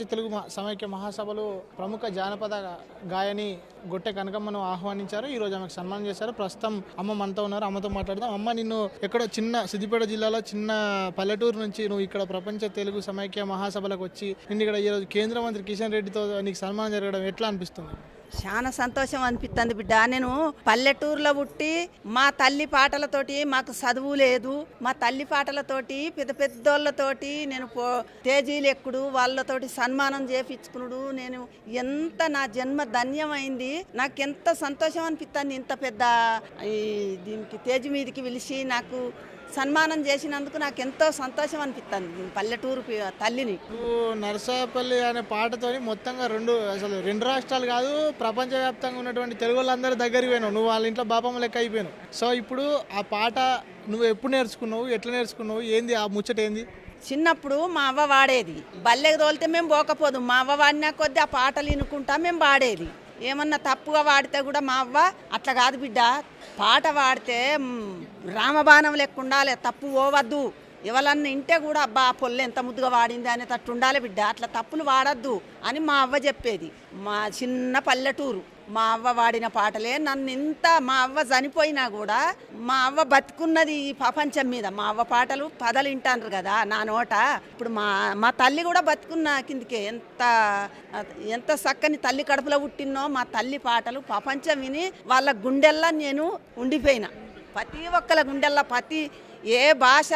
ప్రపంచ తెలుగు సమైక్య మహాసభలో ప్రముఖ జానపద గాయని గొట్టె కనకమ్మను ఆహ్వానించారు. ఈ రోజు ఆమెకు సన్మానం చేశారు. ప్రస్తుతం అమ్మ మనతో ఉన్నారు. అమ్మతో మాట్లాడదాం. అమ్మ నిన్ను ఎక్కడో చిన్న సిద్దిపేట జిల్లాలో చిన్న పల్లెటూరు నుంచి నువ్వు ఇక్కడ ప్రపంచ తెలుగు సమైక్య మహాసభలకు వచ్చి నిన్ను ఇక్కడ ఈరోజు కేంద్ర మంత్రి కిషన్ రెడ్డితో నీకు సన్మానం జరగడం ఎట్లా అనిపిస్తుంది? చాలా సంతోషం అనిపిస్తుంది బిడ్డ. నేను పల్లెటూరులో పుట్టి మా తల్లి పాటలతోటి మాకు చదువు లేదు. మా తల్లి పాటలతోటి పెద్ద పెద్దోళ్ళతోటి నేను పో తేజీలు ఎక్కుడు వాళ్ళతోటి సన్మానం చేపించుకున్నాడు నేను ఎంత నా జన్మ ధన్యమైంది. నాకు ఎంత సంతోషం అనిపిస్తుంది ఇంత పెద్ద ఈ దీనికి తేజీ మీదకి పిలిచి నాకు సన్మానం చేసినందుకు నాకు ఎంతో సంతోషం అనిపిస్తుంది పల్లెటూరు తల్లిని. నువ్వు నరసాపల్లి అనే పాటతోని మొత్తంగా రెండు అసలు రెండు రాష్ట్రాలు కాదు ప్రపంచవ్యాప్తంగా ఉన్నటువంటి తెలుగు వాళ్ళందరి దగ్గరికి పోయినావు. నువ్వు వాళ్ళ ఇంట్లో బాపమ్మ లెక్క అయిపోయినావు. సో ఇప్పుడు ఆ పాట నువ్వు ఎప్పుడు నేర్చుకున్నావు? ఎట్లా నేర్చుకున్నావు? ఏంది? ఆ ముచ్చట ఏంది? చిన్నప్పుడు మా అవ్వ వాడేది. బల్లెకి తోలితే మేము పోకపోదు. మా అవ్వ వాడినా కొద్దీ ఆ పాటలు వినుకుంటా మేము వాడేది. ఏమన్నా తప్పుగా వాడితే కూడా మా అవ్వ అట్లా కాదు బిడ్డ పాట పాడితే రామబాణం లెక్క ఉండాలి తప్పు పోవద్దు. ఎవరన్నా ఇంటే కూడా అబ్బా ఆ పొల్లు ఎంత ముద్దుగా వాడింది అనేటట్టు ఉండాలి బిడ్డ. అట్లా తప్పులు వాడద్దు అని మా అవ్వ చెప్పేది. మా చిన్న పల్లెటూరు. మా అవ్వ వాడిన పాటలే. నన్ను ఇంత మా అవ్వ చనిపోయినా కూడా మా అవ్వ బతుకున్నది ఈ ప్రపంచం మీద. మా అవ్వ పాటలు పదలు వింటారు కదా నా నోట. ఇప్పుడు మా మా తల్లి కూడా బతుకున్న కిందికే ఎంత ఎంత చక్కని తల్లి కడుపులో పుట్టినో మా తల్లి పాటలు ప్రపంచం విని వాళ్ళ గుండెల్లా నేను ఉండిపోయినా. ప్రతి ఒక్కల గుండెల్లా ప్రతి ఏ భాష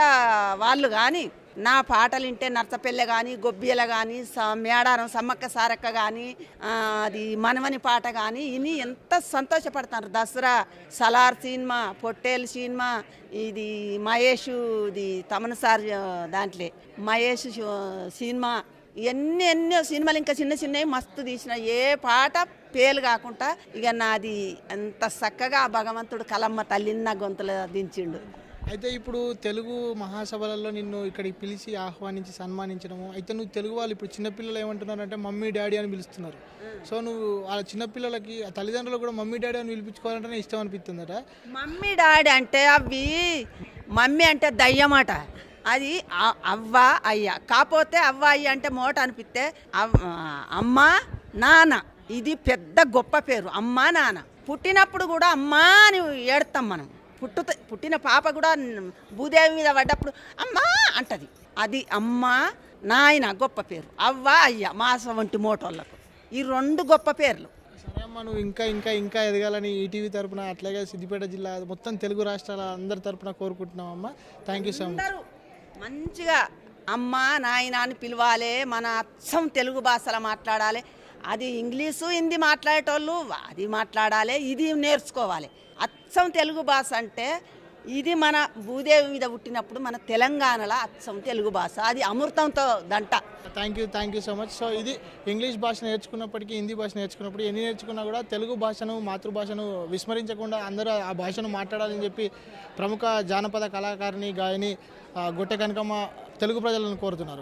వాళ్ళు కానీ నా పాటలు వింటే నర్సపెల్లె కానీ గొబ్బియల కానీ మేడారం సమ్మక్క సారక్క కానీ అది మనవని పాట కానీ ఇని ఎంత సంతోషపడతారు. దసరా సలార్ సినిమా పొట్టేలు సినిమా ఇది మహేష్ ఇది తమనసారి దాంట్లో మహేష్ సినిమా ఎన్ని ఎన్నో సినిమాలు ఇంకా చిన్న చిన్నవి మస్తు తీసిన. ఏ పాట పేలు కాకుండా ఇక నాది ఎంత చక్కగా భగవంతుడు కలమ్మ తల్లిని నా గొంతులో దించిండు. అయితే ఇప్పుడు తెలుగు మహాసభలలో నిన్ను ఇక్కడికి పిలిచి ఆహ్వానించి సన్మానించడము. అయితే నువ్వు తెలుగు వాళ్ళు ఇప్పుడు చిన్నపిల్లలు ఏమంటున్నారంటే మమ్మీ డాడీ అని పిలుస్తున్నారు. సో నువ్వు వాళ్ళ చిన్నపిల్లలకి తల్లిదండ్రులు కూడా మమ్మీ డాడీ అని పిలిపించుకోవాలంటేనే ఇష్టం అనిపిస్తుందట. మమ్మీ డాడీ అంటే అవి మమ్మీ అంటే దయ్యమాట. అది అవ్వ అయ్య. కాకపోతే అవ్వ అయ్య అంటే మోట అనిపిస్తే అవ్- అమ్మ నాన్న. ఇది పెద్ద గొప్ప పేరు. అమ్మ నాన్న. పుట్టినప్పుడు కూడా అమ్మ అని ఏడతాం మనం. పుట్టు పుట్టిన పాప కూడా భూదేవి మీద పడ్డప్పుడు అమ్మా అంటది. అది అమ్మ నాయన గొప్ప పేరు. అవ్వ అయ్య మాస వంటి మోటోళ్ళకు. ఈ రెండు గొప్ప పేర్లు. సరే అమ్మ నువ్వు ఇంకా ఇంకా ఇంకా ఎదగాలని ఈటీవీ తరపున అట్లాగే సిద్దిపేట జిల్లా మొత్తం తెలుగు రాష్ట్రాల అందరి తరపున కోరుకుంటున్నాం అమ్మ. థ్యాంక్ యూ సో మచ్ మంచిగా అమ్మ నాయన అని పిలవాలి మన అచ్చం తెలుగు భాషలో మాట్లాడాలి. అది ఇంగ్లీషు హిందీ మాట్లాడేటోళ్ళు అది మాట్లాడాలి ఇది నేర్చుకోవాలి. అచ్చం తెలుగు భాష అంటే ఇది మన భూదేవి మీద పుట్టినప్పుడు మన తెలంగాణలో అచ్చం తెలుగు భాష. అది అమృతంతో దంట. Thank you thank you so much so ఇది ఇంగ్లీష్ భాష నేర్చుకున్నప్పటికీ హిందీ భాష నేర్చుకున్నప్పుడు ఎన్ని నేర్చుకున్నా కూడా తెలుగు భాషను మాతృభాషను విస్మరించకుండా అందరూ ఆ భాషను మాట్లాడాలని చెప్పి ప్రముఖ జానపద కళాకారిణి గాయని గుట్ట కనకమ్మ తెలుగు ప్రజలను కోరుతున్నారు.